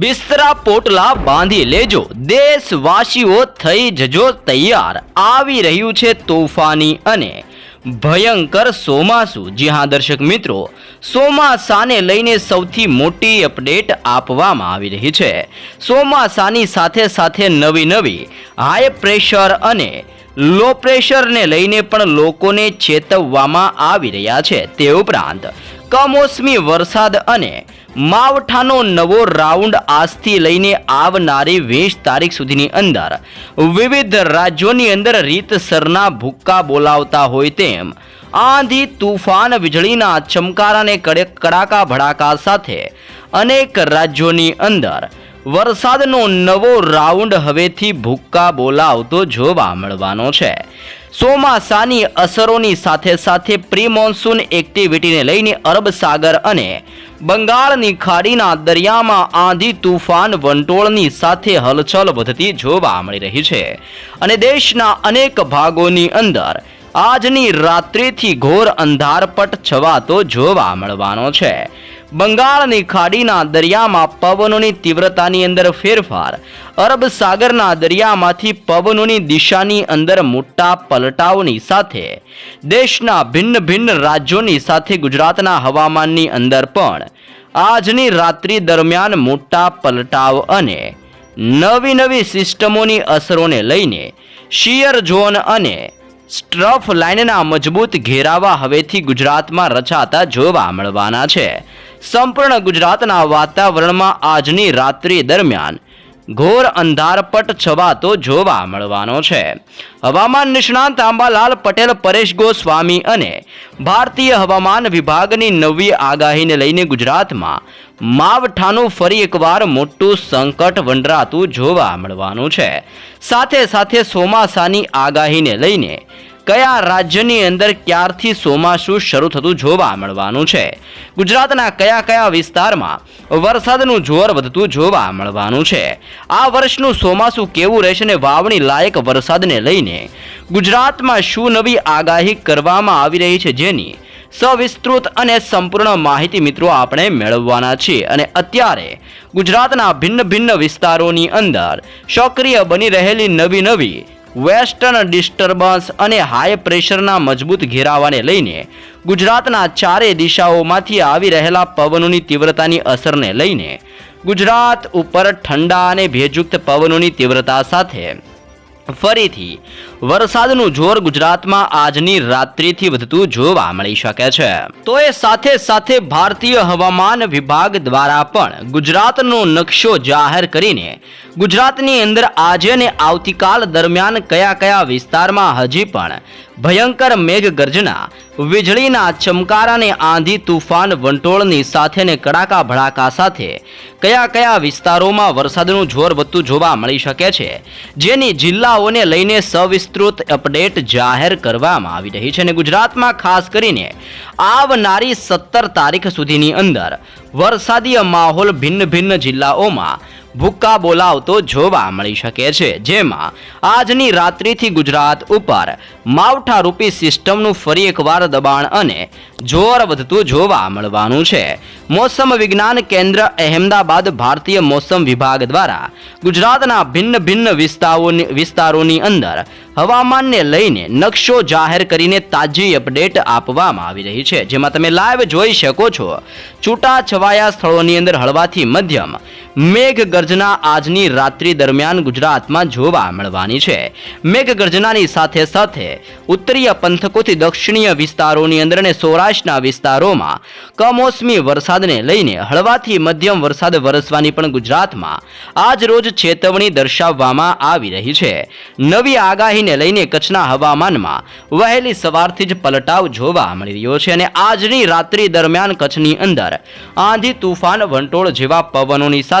બિસ્તરા પોટલા બાંધી લેજો. દેશવાસીઓ થઈ જજો તૈયાર. આવી રહ્યું છે તોફાની અને ભયંકર સોમાસુ જી હા, દર્શક મિત્રો સોમાસાને લઈને સૌથી મોટી અપડેટ આપવામાં આવી રહી છે. ચોમાસાની સાથે સાથે નવી નવી હાઈ પ્રેશર અને લો પ્રેશરને લઈને પણ લોકોને ચેતવવામાં આવી રહ્યા છે. તે ઉપરાંત કમોસમી વરસાદ અને માવઠાનો નવો રાઉન્ડ આજથી લઈને આવનારી વીસ તારીખ સુધીની અંદર વિવિધ રાજ્યોની અંદર રીતસરના ભૂક્કા બોલાવતા હોય તેમ આંધી, તુફાન, વીજળીના ચમકારાને કડક કડાકા ભડાકા સાથે અનેક રાજ્યોની અંદર વરસાદનો નવો રાઉન્ડ હવેથી ભૂક્કા બોલાવતો જોવા મળવાનો છે. ચોમાસાની અસરોની સાથે સાથે પ્રી મોન્સૂન એક્ટિવિટીને લઈને અરબ સાગર અને બંગાળની ખાડીના દરિયામાં આંધી તુફાન વંટોળની સાથે હલચલ વધતી જોવા મળી રહી છે. અને દેશના અનેક ભાગોની અંદર આજની રાત્રિથી ઘોર અંધારપટ છવાતો જોવા મળવાનો છે. બંગાળની ખાડીના દરિયામાં પવનોની તીવ્રતાની અંદર ફેરફાર. અરબ સાગરના દરિયામાંથી પવનોની દિશાની અંદર મોટા પલટાવની સાથે. દેશના ભિન્ન ભિન્ન રાજ્યોની સાથે ગુજરાતના હવામાનની અંદર પણ. આજની રાત્રિ દરમિયાન મોટા પલટાવ અને નવી નવી સિસ્ટમોની અસરોને લઈને શિયર ઝોન અને સ્ટ્રફ લાઇનના મજબૂત ઘેરાવા હવેથી ગુજરાતમાં રચાતા જોવા મળવાના છે. સંપૂર્ણ ગુજરાતના વાતાવરણમાં આજની રાત્રિ દરમિયાન ઘોર અંધારપટ છવાતો જોવા મળવાનો છે. હવામાન નિષ્ણાંત આંબાલાલ પટેલ, પરેશ ગોસ્વામી અને ભારતીય હવામાન વિભાગની નવી આગાહીને લઈને ગુજરાતમાં માવઠાનું ફરી એકવાર મોટું સંકટ વંડરાતું જોવા મળવાનું છે. સાથે સાથે ચોમાસાની આગાહીને લઈને કયા રાજ્યની અંદર ક્યારથી ચોમાસું શરૂ થતું જોવા મળવાનું છે? ગુજરાતના કયા કયા વિસ્તારમાં વરસાદનું જોર વધતું જોવા મળવાનું છે? આ વર્ષનું ચોમાસું કેવું રહેશે ને વાવણી લાયક વરસાદને લઈને? ગુજરાતમાં શું નવી આગાહી કરવામાં આવી રહી છે જેની સવિસ્તૃત અને સંપૂર્ણ માહિતી મિત્રો આપણે મેળવવાના છીએ અને અત્યારે ગુજરાતના ભિન્ન ભિન્ન વિસ્તારોની અંદર સક્રિય બની રહેલી નવી નવી વેસ્ટર્ન ડિસ્ટર્બન્સ અને હાઈ પ્રેશરના મજબૂત ઘેરાવાને લઈને ગુજરાતના ચારે દિશાઓમાંથી આવી રહેલા પવનોની તીવ્રતાની અસરને લઈને ગુજરાત ઉપર ઠંડા અને ભેજયુક્ત પવનોની તીવ્રતા સાથે ફરીથી, વરસાદનું જોર ગુજરાતમાં આજની રાત્રિથી વધતું જોવા મળી શકે છે. તો એ સાથે સાથે ભારતીય હવામાન વિભાગ દ્વારા પણ ગુજરાતનો નકશો જાહેર કરીને ગુજરાતની અંદર આજે અને આવતીકાલ દરમિયાન કયા કયા વિસ્તારમાં હજી પણ ભયંકર મેઘગર્જના, વીજળીના ચમકારાને આંધી તુફાન વંટોળની સાથે ને કડાકા ભડાકા સાથે કયા કયા વિસ્તારોમાં વરસાદનું જોર વધતું જોવા મળી શકે છે, જેની જિલ્લાઓને લઈને સવિસ્તૃત અપડેટ જાહેર કરવામાં આવી રહી છે. અને ગુજરાતમાં ખાસ કરીને આવનારી સત્તર તારીખ સુધીની અંદર વરસાદીય માહોલ ભિન્ન ભિન્ન જિલ્લાઓમાં ભૂક્કા બોલાવતો જોવા મળી શકે છે, જેમાં આજની રાત્રિથી ગુજરાત ઉપર માવઠા રૂપી સિસ્ટમનું ફરી એકવાર દબાણ અને જોર વધતું જોવા મળવાનું છે. મોસમ વિજ્ઞાન કેન્દ્ર અહેમદાબાદ ભારતીય મોસમ વિભાગ દ્વારા ગુજરાતના ભિન્ન ભિન્ન વિસ્તારોની વિસ્તારોની અંદર હવામાનને લઈને નકશો જાહેર કરીને તાજી અપડેટ આપવામાં આવી રહી છે. જેમાં તમે લાઈવ જોઈ શકો છો. છૂટા છવાયા સ્થળોની અંદર હળવાથી મધ્યમ મેઘગર્જના આજની રાત્રિ દરમિયાન ગુજરાતમાં જોવા મળવાની છે. મેઘગર્જનાની સાથે સાથે ઉત્તરીય પંથકોથી દક્ષિણીય વિસ્તારોની અંદર અને સૌરાષ્ટ્રના વિસ્તારોમાં કમોસમી વરસાદને લઈને હળવાથી મધ્યમ વરસાદ વરસવાની પણ ગુજરાતમાં આજ રોજ ચેતવણી દર્શાવવામાં આવી રહી છે. નવી આગાહીને લઈને કચ્છના હવામાનમાં વહેલી સવારથી જ પલટાવ જોવા મળી રહ્યો છે અને આજની રાત્રિ દરમિયાન કચ્છની અંદર આંધી, તુફાન, વંટોળ જેવા પવનોની સાથે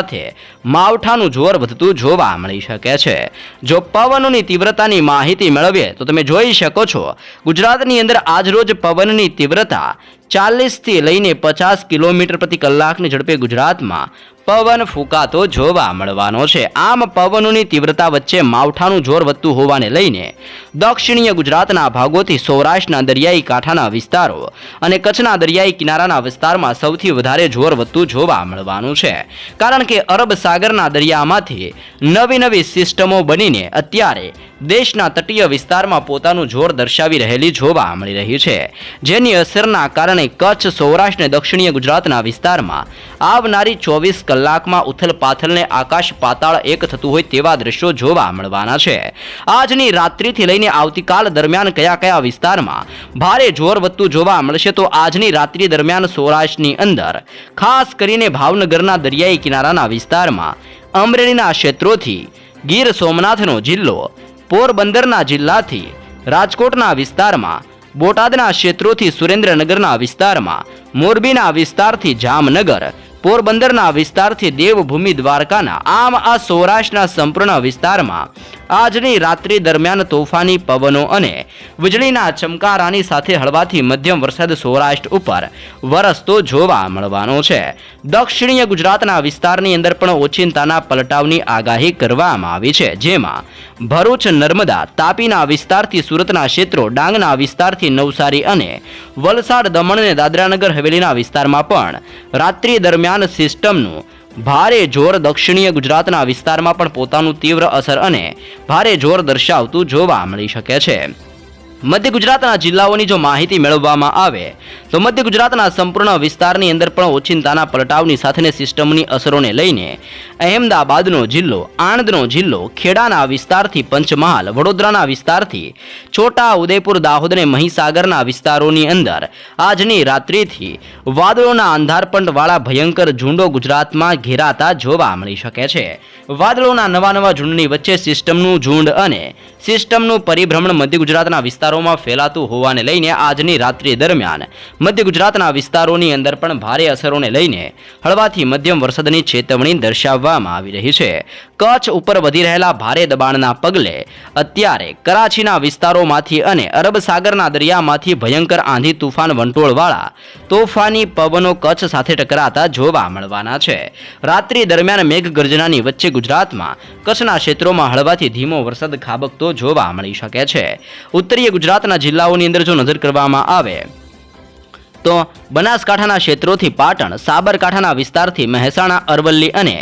માવઠાનું જોર વધતું જોવા મળી શકે છે. જો પવનોની તીવ્રતાની માહિતી મેળવીએ તો તમે જોઈ શકો છો, ગુજરાતની અંદર આજરોજ પવનની તીવ્રતા ચાલીસથી લઈને પચાસ કિલોમીટર પ્રતિ કલાકની ઝડપે ગુજરાતમાં પવન ફૂંકાતો જોવા મળવાનો છે. આમ પવનોની તીવ્રતા વચ્ચે માવઠાનું જોર વધતું હોવાને લઈને દક્ષિણીય ગુજરાતના ભાગોથી સૌરાષ્ટ્રના દરિયાઈ કાંઠાના વિસ્તારો અને કચ્છના દરિયાઈ કિનારાના વિસ્તારમાં સૌથી વધારે જોર વધતું જોવા મળવાનું છે. કારણ કે અરબ સાગરના દરિયામાંથી નવી નવી સિસ્ટમો બનીને અત્યારે દેશના તટીય વિસ્તારમાં પોતાનું જોર દર્શાવી રહેલી જોવા મળી રહી છે. જેની અસરના કારણે કચ્છ, સૌરાષ્ટ્ર અને દક્ષિણીય ગુજરાતના વિસ્તારમાં આવનારી ચોવીસ કલાકમાં ઉથલ આકાશ પાતાળ એક થતું હોય તેવા દ્રશ્યો જોવા મળવાના છે. આજની રાત્રિથી લઈને આવતીકાલ દરમિયાન કયા કયા વિસ્તારમાં ભારે જોર વધતું જોવા મળશે તો આજની રાત્રિ દરમિયાન સૌરાષ્ટ્રની અંદર. ખાસ કરીને ભાવનગરના દરિયાઈ કિનારાના વિસ્તારમાં. અમરેલીના ક્ષેત્રોથી ગીર સોમનાથનો જિલ્લો. પોરબંદરના જિલ્લાથી રાજકોટના વિસ્તારમાં. બોટાદના ક્ષેત્રોથી સુરેન્દ્રનગરના વિસ્તારમાં. મોરબીના વિસ્તારથી જામનગર. પોરબંદરના વિસ્તારથી દેવભૂમિ દ્વારકાના આમ આ સૌરાષ્ટ્રના સંપૂર્ણ વિસ્તારમાં આજની રાત્રિ દરમિયાન તોફાની પવનો અને વીજળીના ચમકારાની સાથે હળવાથી મધ્યમ વરસાદ સૌરાષ્ટ્ર ઉપર વરસતો જોવા મળવાનો છે. દક્ષિણીય ગુજરાતના વિસ્તારની અંદર પણ ઓચિંતાના પલટાવની આગાહી કરવામાં આવી છે. જેમાં ભરૂચ, નર્મદા, તાપીના વિસ્તારથી સુરતના ક્ષેત્રો ડાંગના વિસ્તારથી નવસારી અને વલસાડ, દમણ અને દાદરાનગર હવેલીના વિસ્તારમાં પણ રાત્રિ દરમિયાન સિસ્ટમનું ભારે જોર દક્ષિણીય ગુજરાતના વિસ્તારમાં પણ પોતાનું તીવ્ર અસર અને ભારે જોર દર્શાવતું જોવા મળી શકે છે. મધ્ય ગુજરાતના જિલ્લાઓની જો માહિતી મેળવવામાં આવે, તો મધ્ય ગુજરાતના સંપૂર્ણ વિસ્તારની અંદર પણ ઓચિંતાના પલટાવની સાથેની સિસ્ટમની અસરોને લઈને અહેમદાબાદનો જિલ્લો, આણંદનો જિલ્લો, ખેડાના વિસ્તારથી પંચમહાલ, વડોદરાના વિસ્તારથી છોટા ઉદયપુર, દાહોદ અને મહીસાગરના વિસ્તારોની અંદર આજની રાત્રિથી વાદળોના અંધારપંટવાળા ભયંકર ઝુંડો ગુજરાતમાં ઘેરાતા જોવા મળી શકે છે. વાદળોના નવા નવા ઝુંડની વચ્ચે સિસ્ટમનું ઝુંડ અને સિસ્ટમનું પરિભ્રમણ મધ્ય ગુજરાતના વિસ્તારોમાં ફેલાતું હોવાને લઈને આજની રાત્રિ દરમિયાન મધ્ય ગુજરાતના વિસ્તારોની અંદર પણ ભારે અસરોને લઈને હળવાથી મધ્યમ વરસાદની ચેતવણી દર્શાવવામાં આવી રહી છે. કચ્છ ઉપર વધી રહેલા ભારે દબાણના પગલે અત્યારે કરાચીના વિસ્તારોમાંથી અને અરબ સાગરના દરિયામાંથી ભયંકર આંધી તુફાન વંટોળવાળા તોફાની પવનો કચ્છ સાથે ટકરાતા જોવા મળવાના છે. રાત્રિ દરમિયાન મેઘગર્જનાની વચ્ચે ગુજરાતમાં કચ્છના ક્ષેત્રોમાં હળવાથી ધીમો વરસાદ ખાબકતો જોવા મળી શકે છે. ઉત્તરીય ગુજરાતના જિલ્લાઓની અંદર જો નજર કરવામાં આવે તો બનાસકાંઠાના ક્ષેત્રોથી પાટણ, સાબરકાંઠાના વિસ્તારથી મહેસાણા, અરવલ્લી અને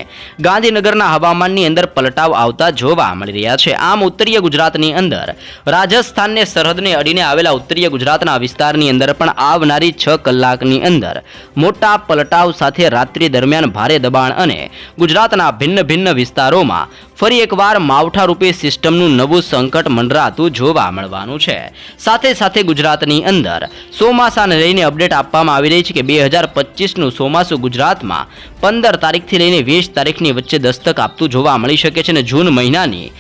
ગાંધીનગરના હવામાનની અંદર પલટાવ આવતા જોવા મળી રહ્યા છે. આમ ઉત્તરીય ગુજરાતની અંદર રાજસ્થાનને સરહદને અડીને આવેલા ઉત્તરીય ગુજરાતના વિસ્તારની અંદર પણ આવનારી છ કલાકની અંદર મોટા પલટાવ સાથે રાત્રિ દરમિયાન ભારે દબાણ અને ગુજરાતના ભિન્ન ભિન્ન વિસ્તારોમાં ફરી એકવાર માવઠારૂપી સિસ્ટમનું નવું સંકટ મંડરાતું જોવા મળવાનું છે. સાથે સાથે ગુજરાતની અંદર ચોમાસાને લઈને અપડેટ આપવામાં આવી રહી છે કે બે હજાર પચીસનું ચોમાસું ગુજરાતમાં પંદર તારીખથી લઈને વીસ તારીખની વચ્ચે દસ્તક આપતું જોવા મળી શકે છે અને જૂન મહિનાની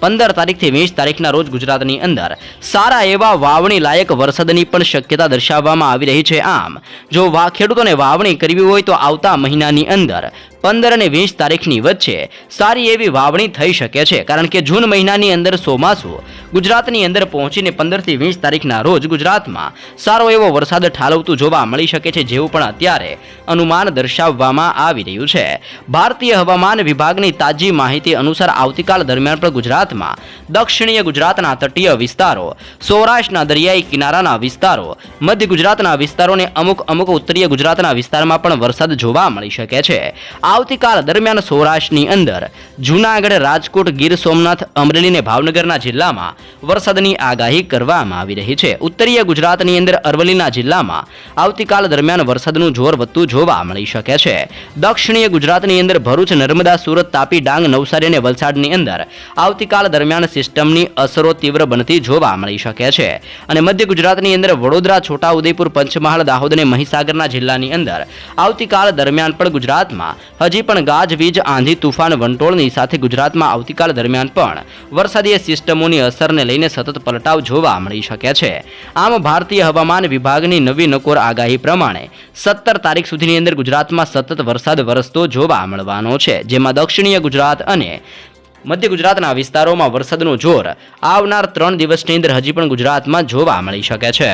પંદર તારીખથી વીસ તારીખના રોજ ગુજરાતની અંદર સારા એવા વાવણી લાયક વરસાદની પણ શક્યતા દર્શાવવામાં આવી રહી છે. આમ, જો ખેડૂતોને વાવણી કરવી હોય તો આવતા મહિનાની અંદર પંદર અને વીસ તારીખની વચ્ચે સારી એવી વાવણી થઈ શકે છે. કારણ કે જૂન મહિનાની અંદર ચોમાસું ગુજરાતની અંદર પહોંચીને પંદરથી વીસ તારીખના રોજ ગુજરાતમાં સારો એવો વરસાદ ઠાલવતું જોવા મળી શકે છે, જેવું પણ અત્યારે અનુમાન દર્શાવવામાં આવી રહ્યું છે. ભારતીય હવામાન વિભાગની તાજી માહિતી અનુસાર આવતીકાલ દરમિયાન પણ ગુજરાતમાં દક્ષિણીય ગુજરાતના તટીય વિસ્તારો, સૌરાષ્ટ્રના દરિયાઈ કિનારાના વિસ્તારો, મધ્ય ગુજરાતના વિસ્તારોને અમુક અમુક ઉત્તરીય ગુજરાતના વિસ્તારમાં પણ વરસાદ જોવા મળી શકે છે. આવતીકાલ દરમિયાન સૌરાષ્ટ્રની અંદર જૂનાગઢ, રાજકોટ, ગીર સોમનાથ, અમરેલી અને ભાવનગરના જિલ્લામાં વરસાદની આગાહી કરવામાં આવી રહી છે. ઉત્તરીય ગુજરાતની અંદર અરવલ્લીના જિલ્લામાં આવતીકાલ દરમિયાન વરસાદનું જોર વધતું જોવા મળી શકે છે. દક્ષિણીય ગુજરાતની અંદર ભરૂચ, નર્મદા, સુરત, તાપી, ડાંગ, નવસારી અને વલસાડની અંદર આવતીકાલ દરમિયાન સિસ્ટમની અસરો તીવ્ર બનતી જોવા મળી શકે છે. અને મધ્ય ગુજરાતની અંદર વડોદરા છોટા ઉદેપુર પંચમહાલ, દાહોદ અને મહીસાગરના જિલ્લાની અંદર આવતીકાલ દરમિયાન પણ ગુજરાતમાં હજી પણ ગાજવીજ આંધી, તુફાન, વંટોળની સાથે ગુજરાતમાં આવતીકાલ દરમિયાન પણ વરસાદીય સિસ્ટમોની અસરને લઈને સતત પલટાવ જોવા મળી શકે છે. આમ ભારતીય હવામાન વિભાગની નવી નકોર આગાહી પ્રમાણે સત્તર તારીખ સુધીની અંદર ગુજરાતમાં સતત વરસાદ વરસતો જોવા મળવાનો છે, જેમાં દક્ષિણીય ગુજરાત અને મધ્ય ગુજરાતના વિસ્તારોમાં વરસાદનું જોર આવનાર ત્રણ દિવસની અંદર હજી પણ ગુજરાતમાં જોવા મળી શકે છે.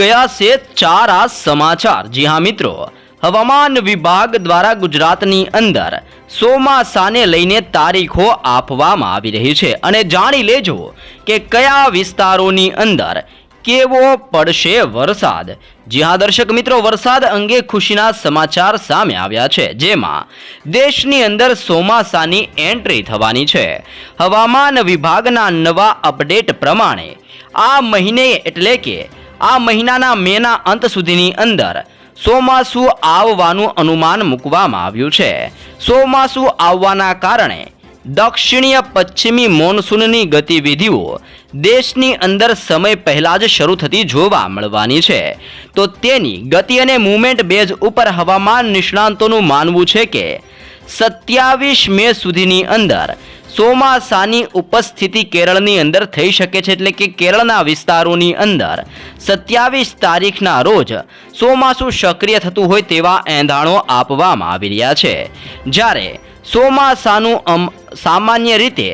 ગયા છે ચાર આ સમાચાર. જી હા મિત્રો હવામાન વિભાગ દ્વારા ગુજરાતની અંદર ચોમાસાને લઈને તારીખો આપવામાં આવી રહી છે. અને જાણી લેજો કે કયા વિસ્તારોની અંદર કેવો પડશે વરસાદ. જી હા, દર્શક મિત્રો, વરસાદ અંગે ખુશીના સમાચાર સામે આવ્યા છે. જેમાં દેશની અંદર ચોમાસાની એન્ટ્રી થવાની છે. હવામાન વિભાગના નવા અપડેટ પ્રમાણે આ મહિને એટલે કે આ મહિનાના મેના અંત સુધીની અંદર ચોમાસું આવવાનું અનુમાન મૂકવામાં આવ્યું છે. ચોમાસું આવવાના કારણે દક્ષિણીય પશ્ચિમી મોનસૂનની ગતિવિધિઓ દેશની અંદર સમય પહેલાં જ શરૂ થતી જોવા મળવાની છે. તો તેની ગતિ અને મૂવમેન્ટ બેઝ ઉપર હવામાન નિષ્ણાંતોનું માનવું છે કે, સત્યાવીસ મે સુધીની અંદર ચોમાસાની ઉપસ્થિતિ કેરળની અંદર થઈ શકે છે એટલે કે કેરળના વિસ્તારોની અંદર. સત્યાવીસ તારીખના રોજ ચોમાસું સક્રિય થતું હોય તેવા એંધાણો આપવામાં આવી રહ્યા છે. જ્યારે ચોમાસાનું સામાન્ય રીતે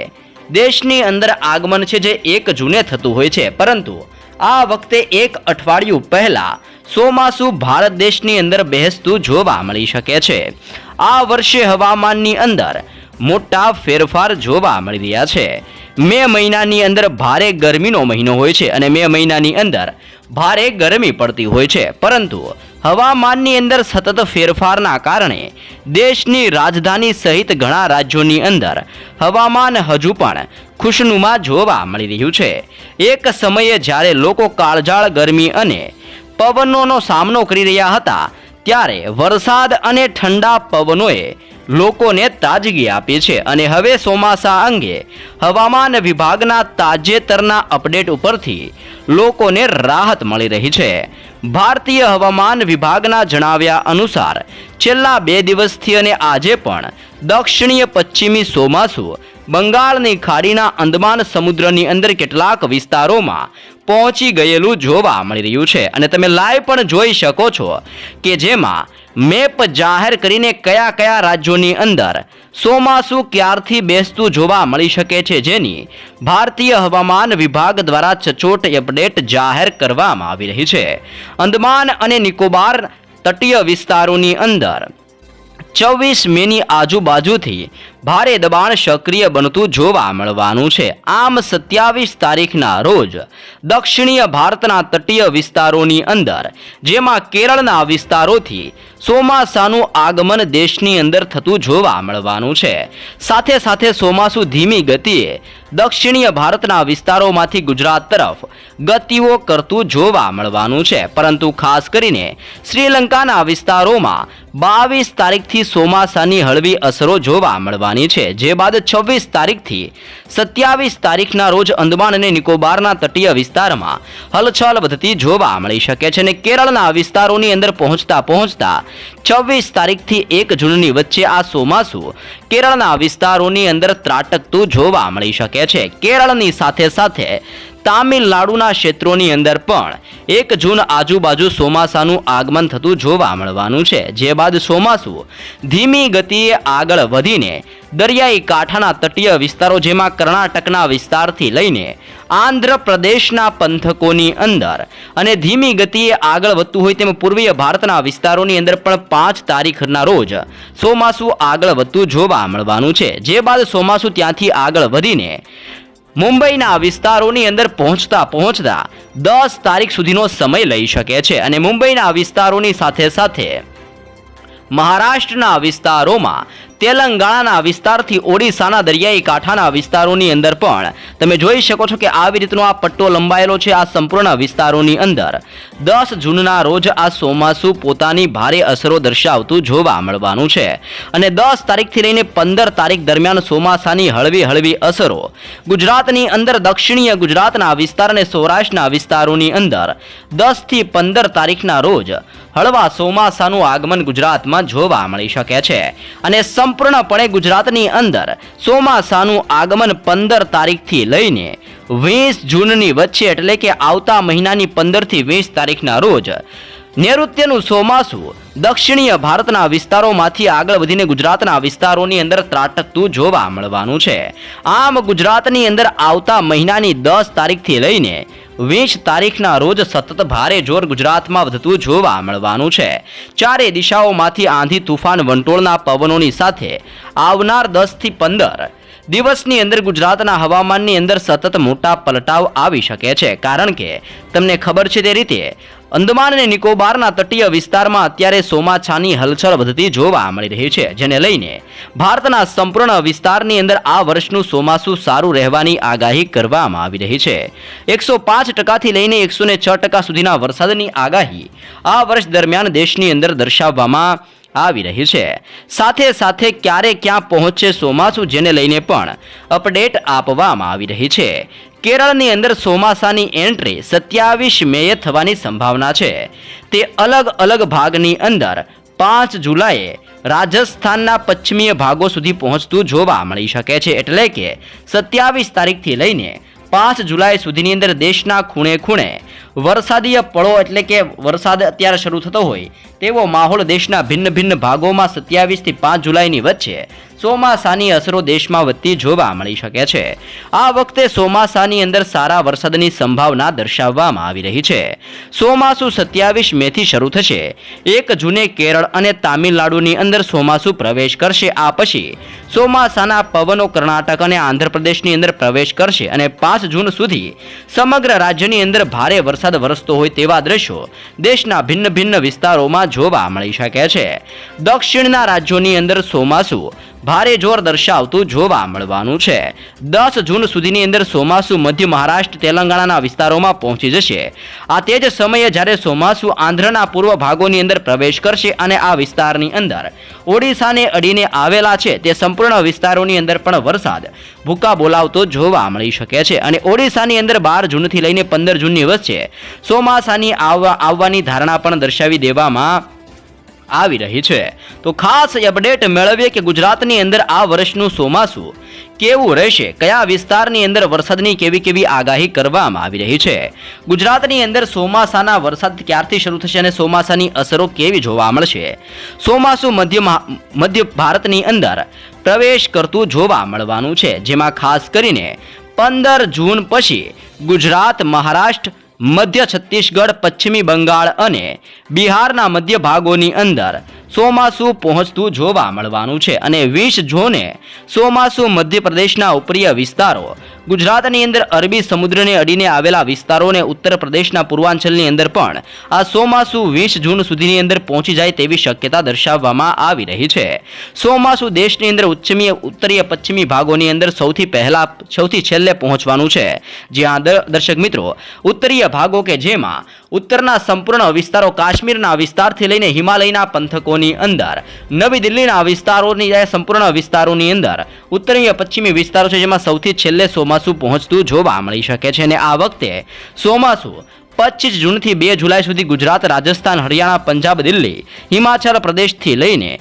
દેશની અંદર આગમન છે જે એક જૂને થતું હોય છે. પરંતુ આ વખતે એક અઠવાડિયું પહેલાં ચોમાસુ ભારત દેશની અંદર બેસતું જોવા મળી શકે છે. આ વર્ષે હવામાનની અંદર મોટા ફેરફાર જોવા મળી રહ્યા છે. મે મહિનાની અંદર ભારે ગરમીનો મહિનો હોય છે અને મે મહિનાની અંદર ભારે ગરમી પડતી હોય છે. પરંતુ હવામાનની અંદર સતત ફેરફારના કારણે દેશની રાજધાની સહિત ઘણા રાજ્યોની અંદર હવામાન હજુ પણ ખુશનુમા જોવા મળી રહ્યું છે. એક સમયે જ્યારે લોકો કાળજાળ ગરમી અને પવનોનો સામનો કરી રહ્યા હતા, ત્યારે વરસાદ અને ઠંડા પવનોએ લોકોને તાજગી આપી છે અને હવે ચોમાસા અંગે હવામાન વિભાગના તાજેતરના અપડેટ ઉપરથી લોકોને રાહત મળી રહી છે. ભારતીય હવામાન વિભાગના જણાવ્યા અનુસાર, છેલ્લા બે દિવસથી અને આજે પણ દક્ષિણીય પશ્ચિમી ચોમાસું બંગાળની ખાડીના અંદમાન સમુદ્રની અંદર કેટલાક વિસ્તારોમાં પહોંચી ગયેલું જોવા મળી રહ્યું છે. અને તમે લાઈવ પણ જોઈ શકો છો કે જેમાં મેપ જાહેર કરીને કયા કયા રાજ્યોની અંદર ચોમાસું ક્યારથી બેસતું જોવા મળી શકે છે જેની ભારતીય હવામાન વિભાગ દ્વારા સચોટ અપડેટ જાહેર કરવામાં આવી રહી છે. અંદમાન અને નિકોબાર તટીય વિસ્તારોની અંદર ચોવીસ મેની આજુબાજુથી ભારે દબાણ સક્રિય બનતું જોવા મળવાનું છે. આમ સત્યાવીસ તારીખના રોજ દક્ષિણીય ભારતના તટીય વિસ્તારોની અંદર, જેમાં કેરળના વિસ્તારોથી ચોમાસાનું આગમન દેશની અંદર થતું જોવા મળવાનું છે. સાથે સાથે ચોમાસું ધીમી ગતિએ દક્ષિણીય ભારતના વિસ્તારોમાંથી ગુજરાત તરફ ગતિઓ કરતું જોવા મળવાનું છે. પરંતુ ખાસ કરીને શ્રીલંકાના વિસ્તારોમાં બાવીસ તારીખથી ચોમાસાની હળવી અસરો જોવા મળવાની છે. જે બાદ છવ્વીસ તારીખથી સત્યાવીસ તારીખના રોજ અંદમાન અને નિકોબારના તટીય વિસ્તારમાં હલચલ વધતી જોવા મળી શકે છે અને કેરળના વિસ્તારોની અંદર પહોંચતા પહોંચતા છવ્વીસ તારીખથી એક જૂનની વચ્ચે આ ચોમાસું કેરળના વિસ્તારોની અંદર ત્રાટકતું જોવા મળી શકે છે. કેરળની સાથે સાથે તામિલનાડુના ક્ષેત્રોની અંદર પણ એક જૂન આજુબાજુ ચોમાસાનું આગમન થતું જોવા મળવાનું છે. જે બાદ ચોમાસું ધીમી ગતિએ આગળ વધીને દરિયાઈ કાંઠાના તટીય વિસ્તારો જેમાં કર્ણાટકના વિસ્તારથી લઈને આંધ્રપ્રદેશના પંથકોની અંદર અને ધીમી ગતિએ આગળ વધતું હોય તેમ પૂર્વીય ભારતના વિસ્તારોની અંદર પણ પાંચ તારીખના રોજ ચોમાસું આગળ વધતું જોવા મળવાનું છે. જે બાદ ચોમાસું ત્યાંથી આગળ વધીને મુંબઈના વિસ્તારોની અંદર પહોંચતા પહોંચતા દસ તારીખ સુધીનો સમય લઈ શકે છે અને મુંબઈના વિસ્તારોની સાથે સાથે મહારાષ્ટ્રના વિસ્તારોમાં તેલંગાણાના વિસ્તારથી ઓડિશાના દરિયાઈ કાંઠાના વિસ્તારોની અંદર પણ તમે જોઈ શકો છો કે આવી રીતનો આ પટ્ટો લંબાયેલો છે આ સંપૂર્ણ વિસ્તારોની અંદર. દસ જૂનના રોજ આ ચોમાસું પોતાની ભારે અસરો દર્શાવતું જોવા મળવાનું છે. અને દસ તારીખથી લઈને પંદર તારીખ દરમિયાન ચોમાસાની હળવી હળવી અસરો. ગુજરાતની અંદર દક્ષિણીય ગુજરાતના વિસ્તાર અને સૌરાષ્ટ્રના વિસ્તારોની અંદર દસથી પંદર તારીખના રોજ હળવા ચોમાસાનું આગમન ગુજરાતમાં જોવા મળી શકે છે. અને સંપૂર્ણપણે ગુજરાતની અંદર ચોમાસાનું આગમન પંદર તારીખથી લઈને વીસ જૂનની વચ્ચે એટલે કે આવતા મહિનાની પંદરથી વીસ તારીખના રોજ નૈઋત્યનું ચોમાસું દક્ષિણીય ભારતના વિસ્તારોમાંથી આગળ વધીને ગુજરાતના વિસ્તારોની અંદર ત્રાટકતું જોવા મળવાનું છે. આમ ગુજરાતની અંદર આવતા મહિનાની દસ તારીખથી લઈને વીસ તારીખના રોજ સતત ભારે જોર ગુજરાતમાં વધતું જોવા મળવાનું છે. ચારે દિશાઓમાંથી આંધી તુફાન વંટોળના પવનોની સાથે આવનાર દસથી પંદર દિવસની અંદર ગુજરાતના હવામાનની અંદર સતત મોટા પલટાવ આવી શકે છે. કારણ કે તમને ખબર છે તે રીતે અંદમાન અને નિકોબારના તટીય વિસ્તારમાં અત્યારે સોમાછાની હલચલ વધતી જોવા મળી રહી છે, જેને લઈને ભારતના સંપૂર્ણ વિસ્તારની અંદર આ વર્ષનું ચોમાસું સારું રહેવાની આગાહી કરવામાં આવી રહી છે. એકસો પાંચ ટકાથી લઈને એકસો છ ટકા સુધીના વરસાદની આગાહી આ વર્ષ દરમિયાન દેશની અંદર દર્શાવવામાં આવી રહી છે. સાથે સાથે ક્યારે ક્યાં પહોંચશે ચોમાસું, જેને લઈને પણ અપડેટ આપવામાં આવી રહી છે. કેરળની અંદર ચોમાસાની એન્ટ્રી સત્યાવીસ મેએ થવાની સંભાવના છે. તે અલગ અલગ ભાગની અંદર પાંચ જુલાઈએ રાજસ્થાનના પશ્ચિમીય ભાગો સુધી પહોંચતું જોવા મળી શકે છે. એટલે કે સત્યાવીસ તારીખથી લઈને પાંચ જુલાઈ સુધીની અંદર દેશના ખૂણે ખૂણે વરસાદીય પળો એટલે કે વરસાદ અત્યારે શરૂ થતો હોય તેવો માહોલ દેશના ભિન્ન ભિન્ન ભાગોમાં સત્યાવીસથી પાંચ જુલાઈની વચ્ચે ચોમાસાની અસરો દેશમાં વધતી જોવા મળી શકે છે. આ વખતે ચોમાસાની અંદર સારા વરસાદની સંભાવના દર્શાવવામાં આવી રહી છે. ચોમાસુ સત્યાવીસ મેથી શરૂ થશે. એક જૂને કેરળ અને તામિલનાડુની અંદર ચોમાસુ પ્રવેશ કરશે, આ પછી ચોમાસાના પવનો કર્ણાટક અને આંધ્રપ્રદેશની અંદર પ્રવેશ કરશે અને પાંચ જૂન સુધી સમગ્ર રાજ્યની અંદર ભારે વરસાદ વરસતો હોય તેવા દ્રશ્યો દેશના ભિન્ન ભિન્ન વિસ્તારોમાં જોવા મળી શકે છે. દક્ષિણના રાજ્યોની અંદર ચોમાસું ભારે જોર દર્શાવતું જોવા મળવાનું છે. દસ જૂન સુધીની અંદર ચોમાસુ મધ્ય મહારાષ્ટ્ર, તેલંગાણાના વિસ્તારોમાં પહોંચી જશે. આ તે જ સમયે જ્યારે ચોમાસુ આંધ્રના પૂર્વ ભાગોની અંદર પ્રવેશ કરશે અને આ વિસ્તારની અંદર ઓડિશાને અડીને આવેલા છે, તે સંપૂર્ણ વિસ્તારોની અંદર પણ વરસાદ ભૂકા બોલાવતો જોવા મળી શકે છે અને ઓડિશાની અંદર બાર જૂનથી લઈને પંદર જૂનની વચ્ચે ચોમાસાની આવવા આવવાની ધારણા પણ દર્શાવી દેવામાં આવી રહી છે. તો ખાસ અપડેટ મેળવીએ કે ગુજરાતની અંદર આ વર્ષનું ચોમાસું કેવું રહેશે? કયા વિસ્તારની અંદર વરસાદની કેવી કેવી આગાહી કરવામાં આવી રહી છે? ગુજરાતની અંદર ચોમાસાના વરસાદ ક્યારથી શરૂ થશે અને ચોમાસાની અસરો કેવી જોવા મળશે? ચોમાસું મધ્ય મધ્ય ભારતની અંદર પ્રવેશ કરતું જોવા મળવાનું છે. જેમાં ખાસ કરીને પંદર જૂન પછી ગુજરાત, મહારાષ્ટ્ર મધ્ય છત્તીસગઢ પશ્ચિમી બંગાળ અને બિહારના મધ્ય ભાગોની અંદર ચોમાસું પહોંચતું જોવા મળવાનું છે અને વીસ જૂને સોમાસુ મધ્યપ્રદેશના ઉપરીય વિસ્તારો, ગુજરાતની અંદર અરબી સમુદ્રને અડીને આવેલા વિસ્તારોને ઉત્તર પ્રદેશના પૂર્વાંચલની અંદર પણ આ સોમાસુ વીસ જૂન સુધીની અંદર પહોંચી જાય તેવી શક્યતા દર્શાવવામાં આવી રહી છે. સોમાસુ દેશની અંદર ઉચ્ચમીય ઉત્તરીય, પશ્ચિમી ભાગોની અંદર સૌથી પહેલા, સૌથી છેલ્લે પહોંચવાનું છે. જ્યાં દર્શક મિત્રો, ઉત્તરીય ભાગો કે જેમાં ઉત્તરના સંપૂર્ણ વિસ્તારો કાશ્મીરના વિસ્તારથી લઈને હિમાલયના પંથકોની અંદર. નવી દિલ્હીના વિસ્તારોની સંપૂર્ણ વિસ્તારોની અંદર. ઉત્તરીય પશ્ચિમી વિસ્તારો છે જેમાં સૌથી છેલ્લે ચોમાસું પહોંચતું જોવા મળી શકે છે અને આ વખતે ચોમાસું પચીસ જૂનથી બે જુલાઈ સુધી ગુજરાત, રાજસ્થાન, હરિયાણા, પંજાબ, દિલ્હી, હિમાચલ પ્રદેશથી લઈને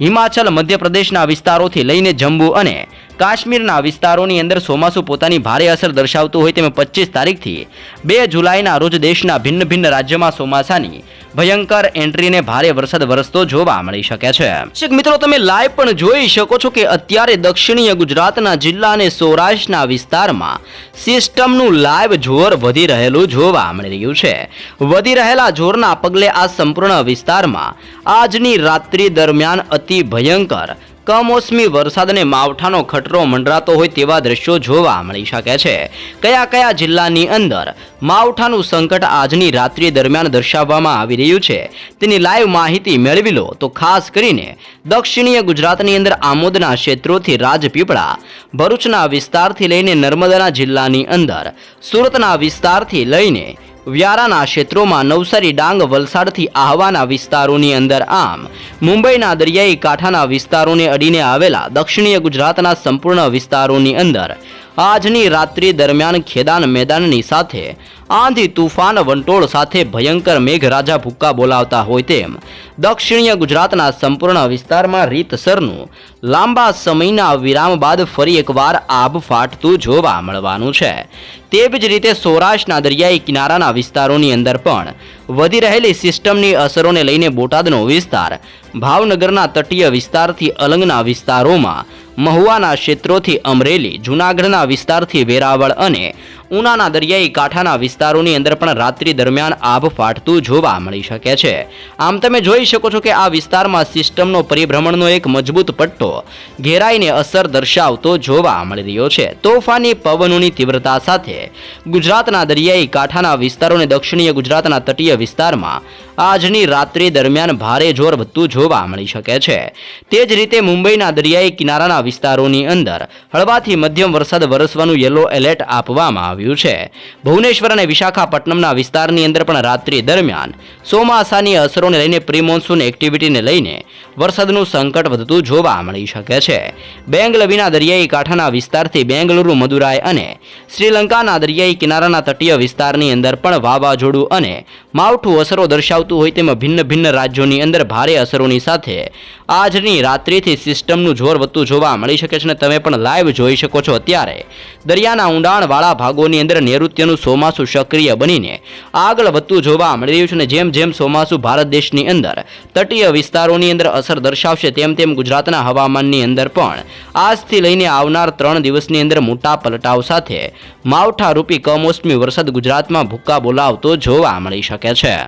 હિમાચલ, મધ્યપ્રદેશના વિસ્તારોથી લઈને જમ્મુ અને કાશ્મીરના વિસ્તારોની અંદર ચોમાસું પોતાની ભારે અસર દર્શાવતું હોય તેમ પચીસ તારીખથી બે જુલાઈના રોજ દેશના ભિન્ન ભિન્ન રાજ્યમાં ચોમાસાની ભયંકર એન્ટ્રીને ભારે વરસાદ વરસતો જોવા મળી શકે છે. મિત્રો, તમે લાઈવ પણ જોઈ શકો છો કે અત્યારે દક્ષિણીય ગુજરાતના જિલ્લા અને સૌરાષ્ટ્રના વિસ્તારમાં સિસ્ટમનું લાઈવ જોર વધી રહેલું જોવા મળી રહ્યું છે. વધી રહેલા જોરના પગલે આ સંપૂર્ણ વિસ્તારમાં આજની રાત્રિ દરમિયાન અતિ ભયંકર કમોસમી વરસાદ અને માવઠાનો ખતરો મંડરાતો હોય તેવા દ્રશ્યો જોવા મળી શકે છે. કયા કયા જિલ્લાની અંદર માવઠાનું સંકટ આજની રાત્રિ દરમિયાન દર્શાવવામાં આવી રહ્યું છે? તેની લાઈવ માહિતી મેળવી લો તો ખાસ કરીને દક્ષિણીય ગુજરાતની અંદર આમોદના ક્ષેત્રોથી રાજપીપળા, ભરૂચના વિસ્તારથી લઈને નર્મદાના જિલ્લાની અંદર સુરતના વિસ્તારથી લઈને વ્યારાના ક્ષેત્રોમાં નવસારી ડાંગ, વલસાડથી આહવાના વિસ્તારોની અંદર આમ. મુંબઈના દરિયાઈ કાંઠાના વિસ્તારોને અડીને આવેલા દક્ષિણીય ગુજરાતના સંપૂર્ણ વિસ્તારોની અંદર. આજની રાત્રિ દરમિયાન ખેદાન મેદાનની સાથે આંધી તુફાન વંટોળ સાથે ભયંકર મેઘરાજા ભૂક્કા બોલાવતા હોય તેમ દક્ષિણીય ગુજરાતના સંપૂર્ણ વિસ્તારમાં રીતસરનું લાંબા સમયના વિરામ બાદ ફરી એકવાર આભ ફાટતું જોવા મળવાનું છે. તેવી જ રીતે સૌરાષ્ટ્રના દરિયાઈ કિનારાના વિસ્તારોની અંદર પણ વધી રહેલી સિસ્ટમની અસરોને લઈને બોટાદનો વિસ્તાર. ભાવનગરના તટીય વિસ્તારથી અલંગના વિસ્તારોમાં મહુવાના ક્ષેત્રોથી અમરેલી, જૂનાગઢના વિસ્તારથી વેરાવળ અને ઉનાના દરિયાઈ કાંઠાના વિસ્તારોની અંદર પણ રાત્રિ દરમિયાન આભ ફાટતું જોવા મળી શકે છે. આમ તમે જોઈ શકો છો કે આ વિસ્તારમાં સિસ્ટમનો પરિભ્રમણનો એક મજબૂત પટ્ટો ઘેરાઈને અસર દર્શાવતો જોવા મળી રહ્યો છે. તોફાની પવનોની તીવ્રતા સાથે ગુજરાતના દરિયાઈ કાંઠાના વિસ્તારો અને દક્ષિણીય ગુજરાતના તટીય વિસ્તારમાં આજની રાત્રિ દરમિયાન ભારે જોર વધતું જોવા મળી શકે છે. તે જ રીતે મુંબઈના દરિયાઈ કિનારાના વિસ્તારોની અંદર હળવાથી મધ્યમ વરસાદ વરસવાનું યલો એલર્ટ આપવામાં આવ્યું છે. ભુવનેશ્વર અને વિશાખાપટ્ટનમના વિસ્તારની અંદર પણ રાત્રિ દરમિયાન ચોમાસાની અસરોને લઈને પ્રિમોન્સૂન એક્ટિવિટીને લઈને વરસાદનું સંકટ વધતું જોવા મળી શકે છે. બેંગલવીના દરિયાઈ કાંઠાના વિસ્તારથી બેંગલુરુ, મદુરાઈ અને શ્રીલંકાના દરિયાઈ કિનારાના તટીય વિસ્તારની અંદર પણ વાવાઝોડું અને માવઠું અસરો દર્શાવતું હોય તેમાં ભિન્ન ભિન્ન રાજ્યોની અંદર ભારે અસરોની સાથે આજની રાત્રિથી સિસ્ટમનું જોર વધતું જોવા મળી શકે છે અને તમે પણ લાઈવ જોઈ શકો છો અત્યારે. દરિયાના ઊંડાણવાળા ભાગોની અંદર નૈઋત્યનું ચોમાસું સક્રિય બનીને આગળ વધતું જોવા મળી રહ્યું છે અને જેમ જેમ ચોમાસું ભારત દેશની અંદર તટીય વિસ્તારોની અંદર અસર દર્શાવશે, તેમ તેમ ગુજરાતના હવામાનની અંદર પણ આજથી લઈને આવનાર ત્રણ દિવસની અંદર મોટા પલટાવ સાથે માવઠા રૂપી કમોસમી વરસાદ ગુજરાતમાં ભૂક્કા બોલાવતો જોવા મળી શકે છે.